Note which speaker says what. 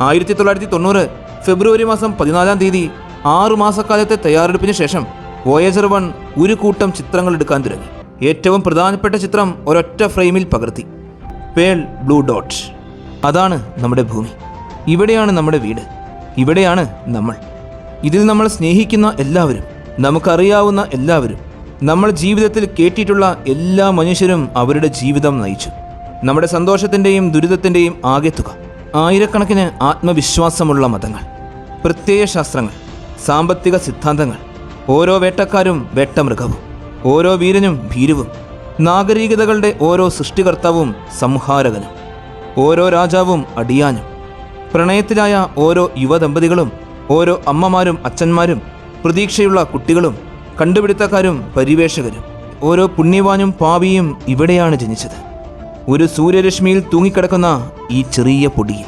Speaker 1: ആയിരത്തി തൊള്ളായിരത്തി തൊണ്ണൂറ് ഫെബ്രുവരി മാസം പതിനാലാം തീയതി ആറു മാസക്കാലത്തെ തയ്യാറെടുപ്പിന് ശേഷം വോയേജർ വൺ ഒരു കൂട്ടം ചിത്രങ്ങൾ എടുക്കാൻ തുടങ്ങി. ഏറ്റവും പ്രധാനപ്പെട്ട ചിത്രം ഒരൊറ്റ ഫ്രെയിമിൽ പകർത്തി. Pearl blue dot. അതാണ് നമ്മുടെ ഭൂമി. ഇവിടെയാണ് നമ്മുടെ വീട്. ഇവിടെയാണ് നമ്മൾ. ഇതിൽ നമ്മൾ സ്നേഹിക്കുന്ന എല്ലാവരും നമുക്കറിയാവുന്ന എല്ലാവരും നമ്മൾ ജീവിതത്തിൽ കേട്ടിട്ടുള്ള എല്ലാ മനുഷ്യരും അവരുടെ ജീവിതം നയിച്ചു. നമ്മുടെ സന്തോഷത്തിന്റെയും ദുരിതത്തിന്റെയും ആകെത്തുക. ആയിരക്കണക്കിന് ആത്മവിശ്വാസമുള്ള മതങ്ങൾ പ്രത്യയശാസ്ത്രങ്ങൾ സാമ്പത്തിക സിദ്ധാന്തങ്ങൾ ഓരോ വേട്ടക്കാരും വേട്ടമൃഗവും ഓരോ വീരനും ഭീരുവും നാഗരികതകളുടെ ഓരോ സൃഷ്ടികർത്താവും സംഹാരകനും ഓരോ രാജാവും അടിയാനും പ്രണയത്തിലായ ഓരോ യുവദമ്പതികളും ഓരോ അമ്മമാരും അച്ഛന്മാരും പ്രതീക്ഷയുള്ള കുട്ടികളും കണ്ടുപിടുത്തക്കാരും പരിവേഷകരും ഓരോ പുണ്യവാനും പാവിയും ഇവിടെയാണ് ജനിച്ചത്. ഒരു സൂര്യരശ്മിയിൽ തൂങ്ങിക്കിടക്കുന്ന ഈ ചെറിയ പൊടിയിൽ